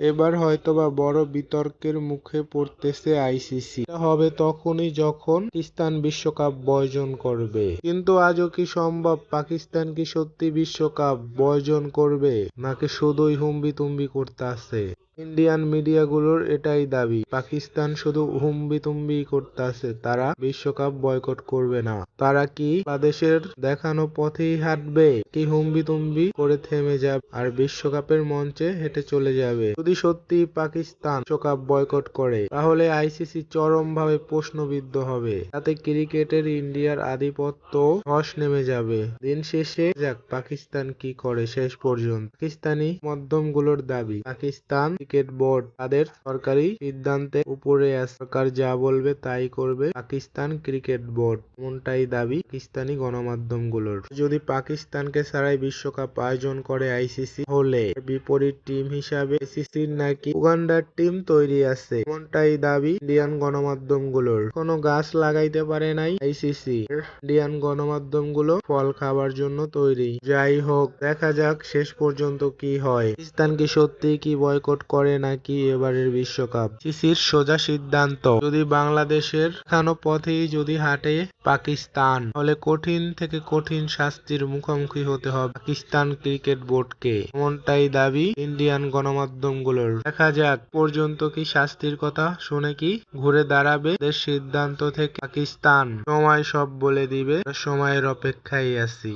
এবার হয়তোবা বড় বিতর্কের মুখে পড়তেছে আইসিসি। হবে তখনই যখন পাকিস্তান বিশ্বকাপ বর্জন করবে। কিন্তু আজও কি সম্ভব পাকিস্তান কি সত্যি বিশ্বকাপ বর্জন করবে? নাকি শুধুই হুম্বি তুম্বি করতে করতাছে ইন্ডিয়ান মিডিয়াগুলোর এটাই দাবি। পাকিস্তান শুধু হুম্বিতুম্বি করতাছে, তারা বিশ্বকাপ বয়কট করবে না। তারা কি বাংলাদেশের দেখানো পথেই হাঁটবে, কি হুম্বিতুম্বি করে থেমে যাবে, আর বিশ্বকাপের মঞ্চে হেঁটে চলে যাবে? যদি সত্যি পাকিস্তান বিশ্বকাপ বয়কট করে, তাহলে আইসিসি চরমভাবে প্রশ্নবিদ্ধ হবে। তাতে ক্রিকেটের ইন্ডিয়ার আধিপত্য ধস নেমে যাবে। দিন শেষে যাক, পাকিস্তান কি করে শেষ পর্যন্ত। পাকিস্তানি মাধ্যমগুলোর দাবি, পাকিস্তান ক্রিকেট বোর্ড তাদের সরকারি সিদ্ধান্তে উপরে সরকার যা বলবে তাই করবে পাকিস্তান ক্রিকেট বোর্ড। এমনটাই দাবি পাকিস্তানি গণমাধ্যমগুলোর। যদি পাকিস্তানকে ছাড়াই বিশ্বকাপ আয়োজন করে আইসিসি হলে বিপরীত টিম হিসাবে আইসিসির নাকি উগান্ডার টিম তৈরি আছে। এমনটাই দাবি ইন্ডিয়ান গণমাধ্যমগুলোর। কোনো গাছ লাগাইতে পারে নাই আইসিসি। ইন্ডিয়ান গণমাধ্যমগুলো ফল খাবার জন্য তৈরি। যাই হোক, দেখা যাক শেষ পর্যন্ত কি হয়। পাকিস্তান কি সত্যি কি বয়কট করে নাকি এবারের বিশ্বকাপ। সিসির সোজা সিদ্ধান্ত। যদি বাংলাদেশের দেখানো পথেই যদি হাঁটে পাকিস্তান, তাহলে কঠিন থেকে কঠিন শাস্তির মুখোমুখি হতে হবে পাকিস্তান ক্রিকেট বোর্ডকে। এমনটাই দাবি ইন্ডিয়ান গণমাধ্যমগুলোর। দেখা যাক পর্যন্ত কি শাস্তির কথা শুনে কি ঘুরে দাঁড়াবে সিদ্ধান্ত থেকে পাকিস্তান। সময় সব বলে দিবে সময়ের অপেক্ষায় আছি।